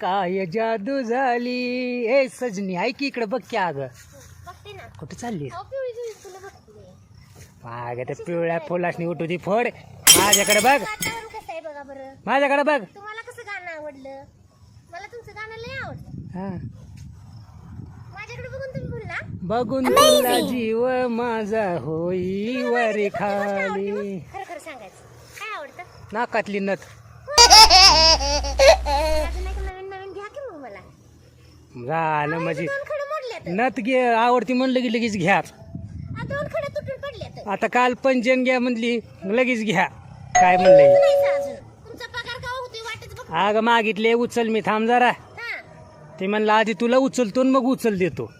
काय जादू झाली? ए सजनी ऐक की इकडे बघ की अगं. कुठे चालली? माग त्या पिवळ्या फुलासनी उठू ती फोड. माझ्याकडे बघ. वातावरण कसं आहे बघा बरं. माझ्याकडे बघ. तुम्हाला कसं गाणं आवडलं? मला तुमचं गाणं लय आवडलं हा. माझ्याकडे बघून तुम्ही बोलला? बघून तुला जीव माझा होई वरी खाली. खरं खरं सांगायचं. काय आवडतं? नाकातली नथ. झालं म्हणजे दोन खडे मोडले नथ घे आवडती म्हणलं की लगेच घ्या. दोन खडे तुटून पडले आता काल पंजन घ्या म्हणली लगेच घ्या. काय म्हणलं अगं मागितले उचल मी थांब जरा. हा. ते म्हणलं आधी तुला उचलतो आणि मग उचल देतो.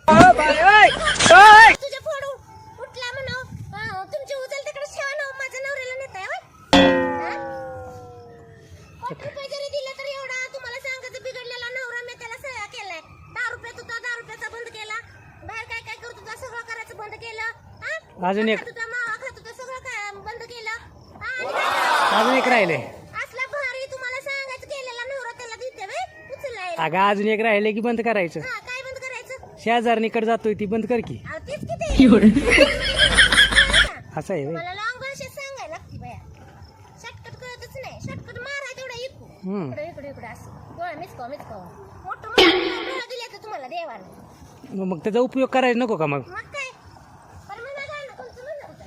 नवरा त्याला देते वे उचलायला अगं अजून एक राहिले की बंद करायचं. हा काय बंद करायचं? शेजारणीकडे जातोय ती बंद कर की. असं आहे मग त्याचा उपयोग करायचा नको का मग मग काय पण म्हणा गाणं कोणतं म्हणणार होतं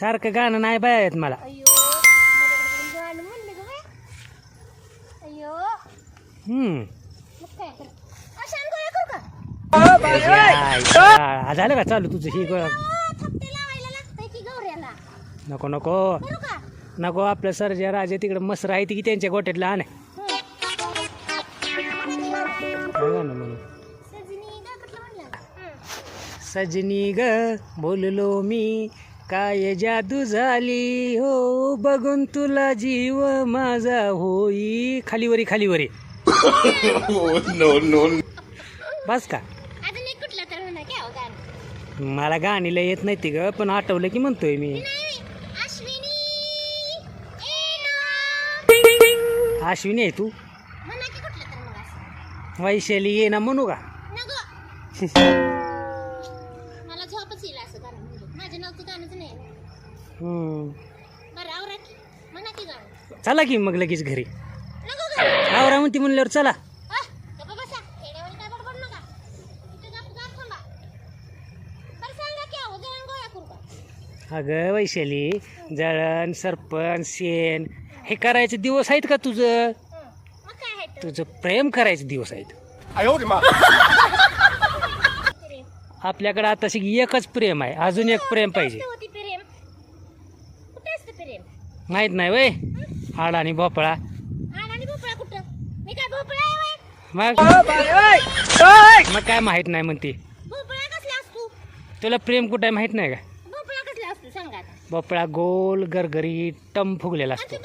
सारखं गाणं नाही बाया येत मला. अय्यो माझ्याकडे गाणं म्हणलं ग बाय. अय्यो. हम्म. मग काय कर? अशान गोळ्या करू का? झालं का चालू तुझं ही गोळा अहो, थपटे लावायला लागतंय की गौऱ्याला. नको नको. करू का? नको आपलं सरजा राजे तिकडे मस्त राहते की त्यांच्या गोट्यातलं आण. काय गाणं म्हणू सजनी काय कुठलं म्हणलं. सजनी ग बोललो मी. काय जादू झाली? हो बघून तुला जीव माझा होई. खालीवरी खालीवरी बस का? अजून एक कुठलं तर म्हणा की अहो गाणं? मला गाणीला येत नाही ती ग पण आठवलं की म्हणतोय मी. नाही अश्विनी ए ना. अश्विनी आहे तू? म्हणा की कुठलं तर मग असं. वैशाली ये ना म्हणू का? नको. मला झोपच येईल असं गाणं माझ्या नावचं गाणंच नाही. हम्म. बरं आवरा की. म्हणा की गाणं. चला की मग लगेच घरी. नको गाणं आवरा म्हणते म्हणल्यावर चला. आ, गप्पा बसा. येड्यावानी काय बडबड नका. इथं गप गार थांबा. बरं सांगा की अहो जळण गोळ्या करू का? अगं वैशाली जळण सरपण शेण हे करायचे दिवस आहेत का तुझं? हं. मग काय आहे तर तुझं प्रेम करायचे दिवस आहेत. आपल्याकडे आता एकच प्रेम आहे. अजून एक प्रेम पाहिजे. कुठं होती प्रेम? कुठे असतं प्रेम? माहीत नाही वय. हाड आणि भोपळा. आण आणि भोपळा कुठं? मी काय भोपळा आहे वय? मग? मग काय माहीत नाही म्हणते. तुला प्रेम कुठं आहे माहीत नाही का? भोपळा कसला असतो सांगा आता. भोपळा गोल गरगरी टम फुगलेला असतो.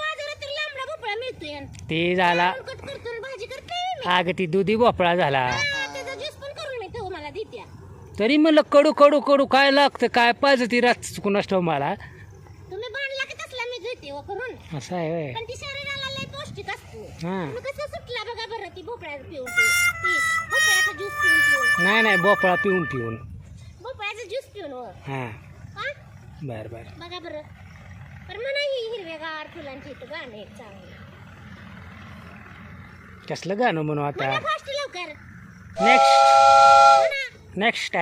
ते झाला. कट करतो आणि भाजी करते मी. अगं ती दुधी भोपळा झाला हा, त्याचा ज्यूस पण करून मी तो मला देत्या तरी म्हणलं कडू कडू कडू काय लागतं काय पाहिजे ती रात चुकून ठेव मला. तुम्ही बांधला की तसला मी घेते हो करून. असं आहे व्हय. पण ती शरीराला लय पौष्टिक असतो. हा. मग कसं सुटला बघा बरं ती भोपळ्याचं पिऊन ती ती भोपळ्याचा ज्यूस पिऊन पिऊन. नाही नाही भोपळा पिऊन पिऊन. भोपळ्याचा ज्यूस पिऊन हो. हा. हा? बर बर. बघा बरं. पण म्हणा ही हिरव्यागार फुलांची इथं गाणं एक चांगलं. कसलं गाणं म्हणू आता? म्हणा फास्ट लवकर. नेक्स्ट म्हणा नेक्स्ट